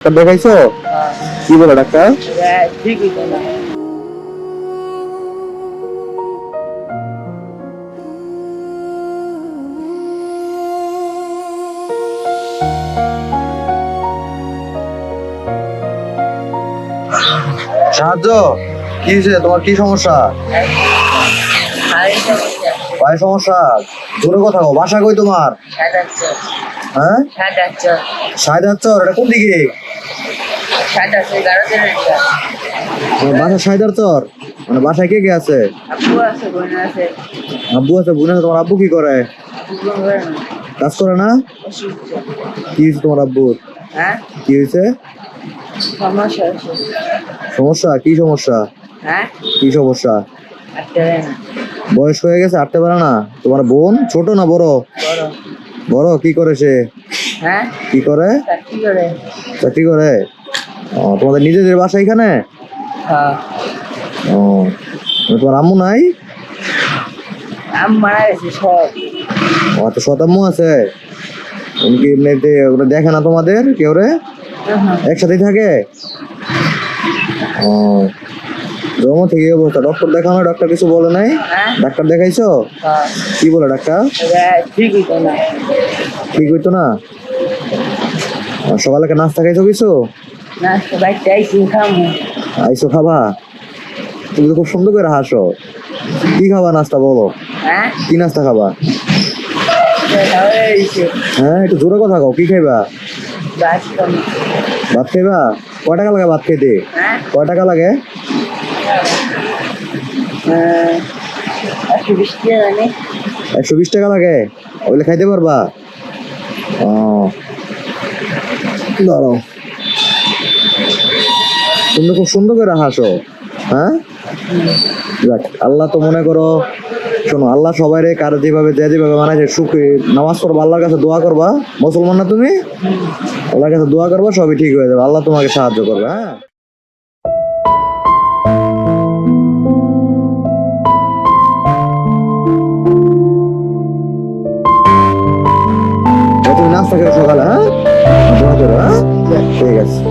Doctor দেখাইছো? কি বলে ডাক্তার? ঠিকই সাহায্য কি হয়েছে? তোমার কি সমস্যা। আরে সমস্যা? জোরে কথা বাসা কই তোমার? হ্যাঁ? এটা কোন দিকে? বাসা মানে বাসায় কে কে আছে? আব্বু আছে বোন আছে। তোমার আব্বু কি করে? কাজ করে না? কি হয়েছে তোমার আব্বুর? হ্যাঁ? কি হয়েছে? সমস্যা কি সমস্যা? হ্যাঁ? কি সমস্যা? বয়স হয়ে গেছে আটতে পারে না। তোমার বোন ছোট না বড়? বড়। কি করে সে? হ্যাঁ? কি করে? চাকরি করে। ও তোমাদের নিজেদের বাসা এখানে? হ্যাঁ। ও তোমার আম্মু নাই? ও তো শতাম্মু আছে? উনি কি এমনিতে ওরা দেখে না তোমাদের কেউ রে? হ্যাঁ। একসাথেই থাকে? ও জমা থেকে অবস্থা। ডক্টর দেখানো ডক্টর কিছু বলে নাই? হ্যাঁ। ডাক্তার দেখাইছো? হ্যাঁ। কি বলে ডাক্তার? না। ঠিক হইতো না? সকালে নাস্তা খাইছো কিছু? আইসো খাবা? তুমি তো খুব সুন্দর করে হাসো। কি খাবা নাস্তা বলো? হ্যাঁ? কি নাস্তা খাবা? হ্যাঁ একটু জোরে কথা কও কি খাইবা? ভাত খাইবা? কয় টাকা লাগে ভাত খাইতে? হ্যাঁ। কয় টাকা লাগে? একশো বিশ টাকা লাগে। ওইলে খাইতে পারবা? তুমি খুব সুন্দর করে হাসো হ্যাঁ? আল্লাহ তো মনে করো, শোনো, আল্লাহ সবাই রে কার যেভাবে, যে যেভাবে মানে সুখী, নামাজ পড়বা, আল্লাহর কাছে দোয়া করবা। মুসলমান না তুমি? আল্লাহর কাছে দোয়া করবা, সবই ঠিক হয়ে যাবে। আল্লাহ তোমাকে সাহায্য করবে হ্যাঁ? নাস্তা করে সকালে হ্যাঁ? হ্যাঁ? ঠিক আছে।